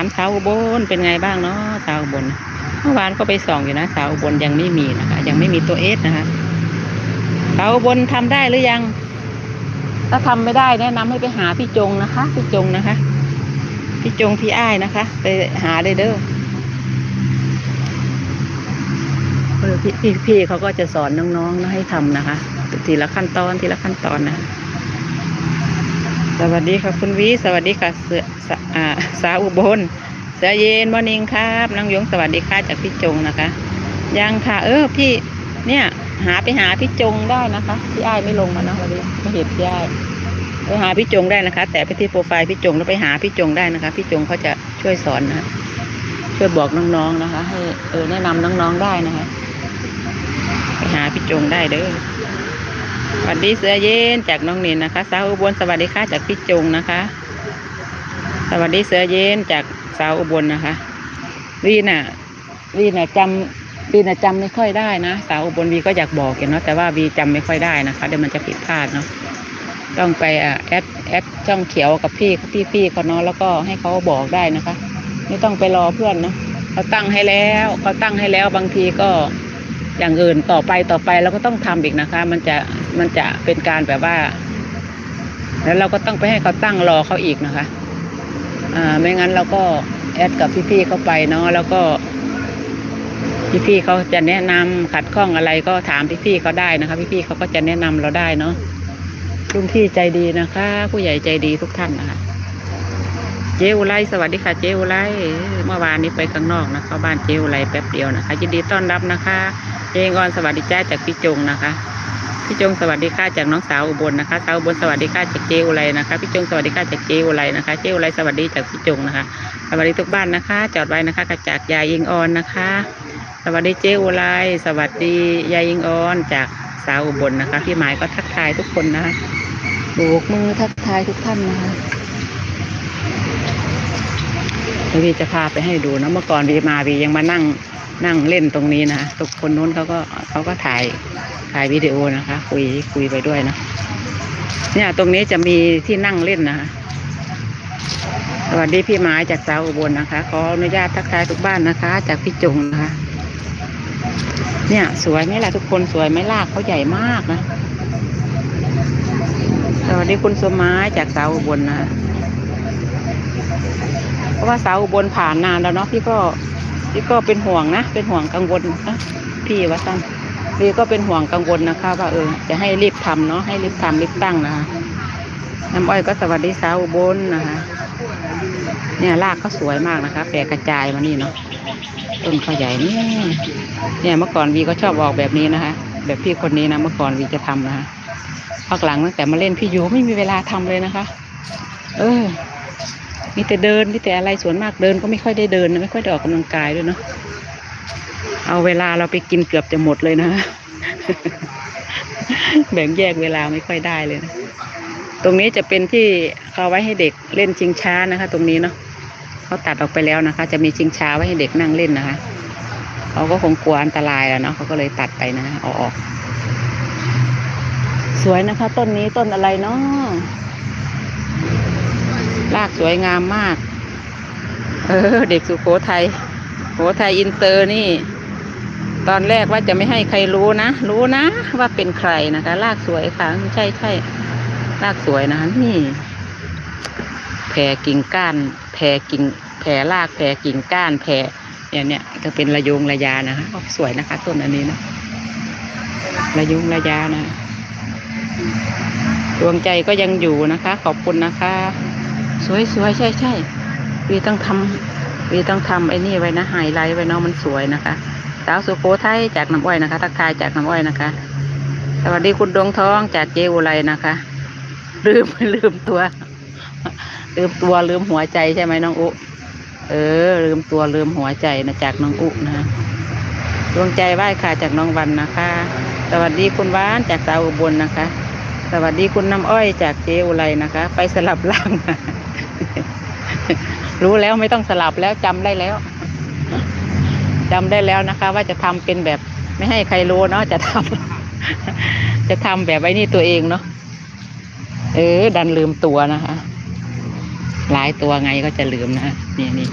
ามสาวอุบลเป็นไงบ้างเนาะสาวอุบลเมื่อวานก็ไปส่องอยู่นะสาวอุบลยังไม่มีนะคะ ยังไม่มีตัวเอสนะคะสาวอุบลทำได้หรือยัง ถ้าทำไม่ได้แนะนำให้ไปหาพี่จงนะคะพี่จงนะคะพี่จงพี่อ้ายนะคะ ไปหาเลยเด้อเออพี่พี่พี่เขาก็จะสอนน้องๆนะให้ทำนะคะ ทีละขั้นตอนทีละขั้นตอนนะ สวัสดีค่ะคุณวิสวัสดีค่ะเสือสอ่าสาวอุบลเสือเย็นมอนิงครับน้องยงสวัสดีค่ะจากพี่จงนะคะ ยังค่ะ เออพี่เนี่ยหาไปหาพี่จงได้นะคะพี่อ้ายไม่ลงมาเนาะวันนี้ไม่เห็นพี่อ้ายไปหาพี่จงได้นะคะ แต่ไปที่โปรไฟล์พี่จงแล้วไปหาพี่จงได้นะคะ พี่จงเขาจะช่วยสอนนะช่วยบอกน้องๆนะคะ ให้เออแนะนำน้องๆได้นะคะ ไปหาพี่จงได้เด้อ สวัสดีเสือเย็นจากน้องนินนะคะ สาวอุบลสวัสดีค่ะจากพี่จงนะคะ สวัสดีเสือเย็นจากสาวอุบลนะคะวีน่ะวีน่ะจำวีน่ะจำไม่ค่อยได้นะ สาวอุบลวีก็อยากบอกเนาะแต่ว่าวีจำไม่ค่อยได้นะคะเดี๋ยวมันจะผิดพลาดเนาะต้องไปแอดแอดช่องเขียวกับพี่พี่พี่เขาเนาะแล้วก็ให้เขาบอกได้นะคะ ไม่ต้องไปรอเพื่อนเนาะเขาตั้งให้แล้วเขาตั้งให้แล้วบางทีก็อย่างอื่นต่อไปต่อไปเราก็ต้องทำอีกนะคะ มันจะ มันจะเป็นการแบบว่า แล้วเราก็ต้องไปให้เขาตั้งรอเขาอีกนะคะ อ่า ไม่งั้นเราก็แอดกับพี่ๆเขาไปเนาะแล้วก็ พี่ๆเขาจะแนะนำขัดข้องอะไรก็ถามพี่ๆเขาได้นะคะ พี่ๆเขาก็จะแนะนำเราได้เนาะรุ่นพี่ใจดีนะคะ ผู้ใหญ่ใจดีทุกท่านนะคะเจอุไรสวัสดีค่ะ เจอุไรเมื่อวานนี้ไปข้างนอกนะเข้าบ้านเจอุไรแป๊บเดียวนะคะยินดีต้อนรับนะคะ เจงอนสวัสดีจ้าจากพี่จงนะคะ พี่จงสวัสดีค่ะจากน้องสาวอุบลนะคะสาวอุบลสวัสดีค่ะจากเจอุไรนะคะพี่จงสวัสดีค่ะจากเจอุไรนะคะเจอุไรสวัสดีจากพี่จงนะคะสวัสดีทุกบ้านนะคะ จอดไว้นะคะกระจากยายยิงออนนะคะ สวัสดีเจอุไรสวัสดียายยิงออน จากสาวอุบลนะคะ พี่หมายก็ทักทายทุกคนนะคะโบกมือทักทายทุกท่านนะคะเดี๋ยววีจะพาไปให้ดูนะเมื่อก่อนวีมาวียังมานั่ง นั่งเล่นตรงนี้นะทุกคนนู้นเขาก็เขาก็ถ่ายถ่ายวิดีโอนะคะ คุยคุยไปด้วยนะเนี่ยตรงนี้จะมีที่นั่งเล่นนะคะสวัสดีพี่หมายจากสาวอุบลนะคะ ขออนุญาตทักทายทุกบ้านนะคะ จากพี่จงนะคะ เนี่ย สวยไหมล่ะทุกคนสวยไหมลากเขาใหญ่มากนะสวัสดีคุณสมหมายจากสาวอุบลนะคะเพราะว่าสาวอุบลผ่านนานแล้วเนาะพี่ก็ พี่ก็เป็นห่วงนะ เป็นห่วงกังวลนะพี่ว่าสั้นพี่ก็เป็นห่วงกังวลนะคะ ว่าเออจะให้รีบทำเนาะให้รีบทำรีบตั้งนะคะน้ำอ้อยก็สวัสดีสาวบลนะคะเนี่ยรากก็สวยมากนะคะแผ่กระจายมานี่เนาะต้นเขาใหญ่นี่เนี่ยเมื่อก่อนวีก็ชอบออกแบบนี้นะคะ แบบพี่คนนี้นะเมื่อก่อนวีจะทำนะคะพักหลังตั้งแต่มาเล่นพี่ยูไม่มีเวลาทำเลยนะคะ เออ มีแต่เดินมีแต่อะไรส่วนมากเดินก็ไม่ค่อยได้เดินนะไม่ค่อยได้ออกกำลังกายด้วยเนาะเอาเวลาเราไปกินเกือบจะหมดเลยนะ แบ่งแยกเวลาไม่ค่อยได้เลยนะตรงนี้จะเป็นที่เขาไว้ให้เด็กเล่นชิงช้านะคะ ตรงนี้เนาะเขาตัดออกไปแล้วนะคะ จะมีชิงช้าไว้ให้เด็กนั่งเล่นนะคะเขาก็คงกลัวอันตรายแล้วเนาะเขาก็เลยตัดไปนะเอาออก สวยนะคะ ต้นนี้ต้นอะไรเนาะ รากสวยงามมาก เออ เด็กสุโขทัยโขทัยอินเตอร์นี่ ตอนแรกว่าจะไม่ให้ใครรู้นะ รู้นะ ว่าเป็นใครนะคะรากสวยค่ะ ใช่ใช่รากสวยนะคะนี่ แผ่กิ่งก้าน แผ่กิ่ง แผ่ราก แผ่กิ่งก้าน แผ่เนี่ยเนี่ยจะเป็นระยงระยานะคะสวยนะคะต้นอันนี้นะ ระยงระยานะดวงใจก็ยังอยู่นะคะ ขอบคุณนะคะ สวยสวยใช่ใช่วีต้องทำวีต้องทำไอ้นี่ไว้นะไฮไลท์ไว้เนาะมันสวยนะคะสาวสุโขทัยจากน้ำอ้อยนะคะ ทักทายจากน้ำอ้อยนะคะ สวัสดีคุณดวงทองจากเจอุไรนะคะ ลืมลืมตัว ลืมตัวลืมหัวใจใช่ไหมน้องอุเออ ลืมตัวลืมหัวใจนะจากน้องอุนะดวงใจไหว้ค่ะจากน้องวันนะคะ สวัสดีคุณว้านจากสาวอุบลนะคะ สวัสดีคุณน้ำอ้อยจากเจอุไรนะคะ ไปสลับล่าง รู้แล้วไม่ต้องสลับแล้วจำได้แล้วจำได้แล้วนะคะ ว่าจะทำเป็นแบบไม่ให้ใครรู้เนาะจะทำจะทำแบบไว้นี่ตัวเองเนาะเออ ดันลืมตัวนะคะ หลายตัวไงก็จะลืมนะนี่นี่